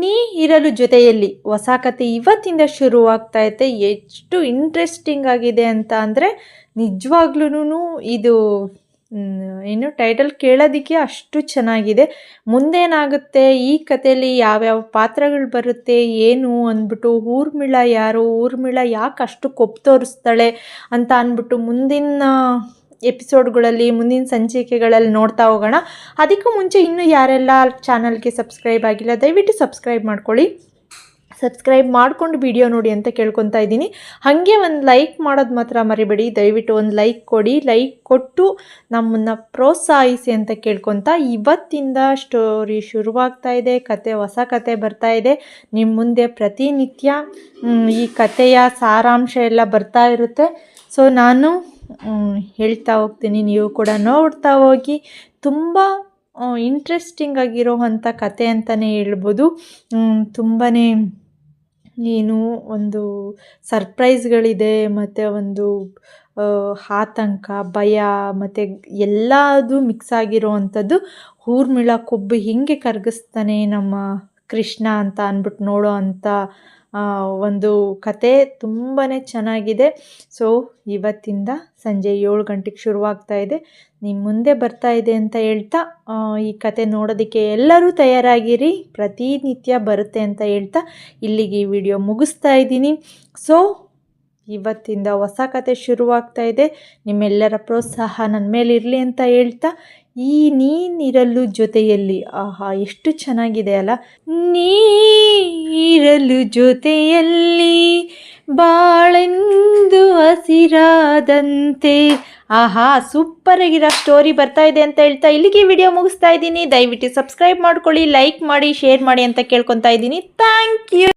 ನೀ ಇರಲು ಜೊತೆಯಲ್ಲಿ ಹೊಸ ಕತೆ ಇವತ್ತಿಂದ ಶುರುವಾಗ್ತಾ ಇದೆ ಎಷ್ಟು ಇಂಟ್ರೆಸ್ಟಿಂಗ್ ಆಗಿದೆ ಅಂತ ಅಂದರೆ ನಿಜವಾಗ್ಲೂ ಇದು ಏನು ಟೈಟಲ್ ಕೇಳೋದಕ್ಕೆ ಅಷ್ಟು ಚೆನ್ನಾಗಿದೆ. ಮುಂದೇನಾಗುತ್ತೆ? ಈ ಕಥೆಯಲ್ಲಿ ಯಾವ್ಯಾವ ಪಾತ್ರಗಳು ಬರುತ್ತೆ? ಏನು ಅಂದ್ಬಿಟ್ಟು ಊರ್ಮಿಳ ಯಾರು? ಊರ್ಮಿಳ ಯಾಕೆ ಅಷ್ಟು ಕೊಪ್ಪು ತೋರಿಸ್ತಾಳೆ ಅಂತ ಅಂದ್ಬಿಟ್ಟು ಮುಂದಿನ ಎಪಿಸೋಡ್ಗಳಲ್ಲಿ ಮುಂದಿನ ಸಂಚಿಕೆಗಳಲ್ಲಿ ನೋಡ್ತಾ ಹೋಗೋಣ. ಅದಕ್ಕೂ ಮುಂಚೆ ಇನ್ನೂ ಯಾರೆಲ್ಲ ಚಾನಲ್ಗೆ ಸಬ್ಸ್ಕ್ರೈಬ್ ಆಗಿಲ್ಲ, ದಯವಿಟ್ಟು ಸಬ್ಸ್ಕ್ರೈಬ್ ಮಾಡ್ಕೊಳ್ಳಿ. ಸಬ್ಸ್ಕ್ರೈಬ್ ಮಾಡಿಕೊಂಡು ವಿಡಿಯೋ ನೋಡಿ ಅಂತ ಕೇಳ್ಕೊತಾ ಇದ್ದೀನಿ. ಹಾಗೆ ಒಂದು ಲೈಕ್ ಮಾಡೋದು ಮಾತ್ರ ಮರಿಬೇಡಿ. ದಯವಿಟ್ಟು ಒಂದು ಲೈಕ್ ಕೊಡಿ. ಲೈಕ್ ಕೊಟ್ಟು ನಮ್ಮನ್ನು ಪ್ರೋತ್ಸಾಹಿಸಿ ಅಂತ ಕೇಳ್ಕೊತಾ ಇವತ್ತಿಂದ ಸ್ಟೋರಿ ಶುರುವಾಗ್ತಾ ಇದೆ. ಕತೆ, ಹೊಸ ಕತೆ ಬರ್ತಾ ಇದೆ. ನಿಮ್ಮ ಮುಂದೆ ಪ್ರತಿನಿತ್ಯ ಈ ಕತೆಯ ಸಾರಾಂಶ ಎಲ್ಲ ಬರ್ತಾ ಇರುತ್ತೆ. ಸೊ ನಾನು ಹೇಳ್ತಾ ಹೋಗ್ತೀನಿ. ನೀವು ಕೂಡ ನೋಡ್ತಾ ಹೋಗಿ. ತುಂಬ ಇಂಟ್ರೆಸ್ಟಿಂಗ್ ಆಗಿರೋ ಅಂಥ ಕತೆ ಅಂತಲೇ ಹೇಳ್ಬೋದು. ತುಂಬಾ ಏನು ಒಂದು ಸರ್ಪ್ರೈಸ್ಗಳಿದೆ ಮತ್ತು ಒಂದು ಆತಂಕ, ಭಯ, ಮತ್ತು ಎಲ್ಲದು ಮಿಕ್ಸ್ ಆಗಿರೋ ಅಂಥದ್ದು. ಊರ್ಮಿಳ ಕೊಬ್ಬು ಹೇಗೆ ಕರಗಿಸ್ತಾನೆ ನಮ್ಮ ಕೃಷ್ಣ ಅಂತ ಅಂದ್ಬಿಟ್ಟು ನೋಡೋ ಅಂಥ ಒಂದು ಕತೆ ತುಂಬಾ ಚೆನ್ನಾಗಿದೆ. ಸೊ ಇವತ್ತಿಂದ ಸಂಜೆ ಏಳು ಗಂಟೆಗೆ ಶುರುವಾಗ್ತಾ ಇದೆ. ನಿಮ್ಮ ಮುಂದೆ ಬರ್ತಾ ಇದೆ ಅಂತ ಹೇಳ್ತಾ ಈ ಕತೆ ನೋಡೋದಕ್ಕೆ ಎಲ್ಲರೂ ತಯಾರಾಗಿರಿ. ಪ್ರತಿನಿತ್ಯ ಬರುತ್ತೆ ಅಂತ ಹೇಳ್ತಾ ಇಲ್ಲಿಗೆ ಈ ವಿಡಿಯೋ ಮುಗಿಸ್ತಾ ಇದ್ದೀನಿ. ಸೊ ಇವತ್ತಿಂದ ಹೊಸ ಕತೆ ಶುರುವಾಗ್ತಾ ಇದೆ. ನಿಮ್ಮೆಲ್ಲರ ಪ್ರೋತ್ಸಾಹ ನನ್ನ ಮೇಲೆ ಇರಲಿ ಅಂತ ಹೇಳ್ತಾ ಈ ನೀನಿರಲು ಜೊತೆಯಲ್ಲಿ, ಆಹಾ, ಎಷ್ಟು ಚೆನ್ನಾಗಿದೆ ಅಲ್ಲ. ನೀರಲು ಜೊತೆಯಲ್ಲಿ ಬಾಳೆಂದು ಹಸಿರಾದಂತೆ, ಆಹಾ ಸೂಪರ್ ಆಗಿರೋ ಸ್ಟೋರಿ ಬರ್ತಾ ಇದೆ ಅಂತ ಹೇಳ್ತಾ ಇಲ್ಲಿಗೆ ವಿಡಿಯೋ ಮುಗಿಸ್ತಾ ಇದ್ದೀನಿ. ದಯವಿಟ್ಟು ಸಬ್ಸ್ಕ್ರೈಬ್ ಮಾಡ್ಕೊಳ್ಳಿ ಲೈಕ್ ಮಾಡಿ ಶೇರ್ ಮಾಡಿ ಅಂತ ಕೇಳ್ಕೊತಾ ಇದ್ದೀನಿ. Thank you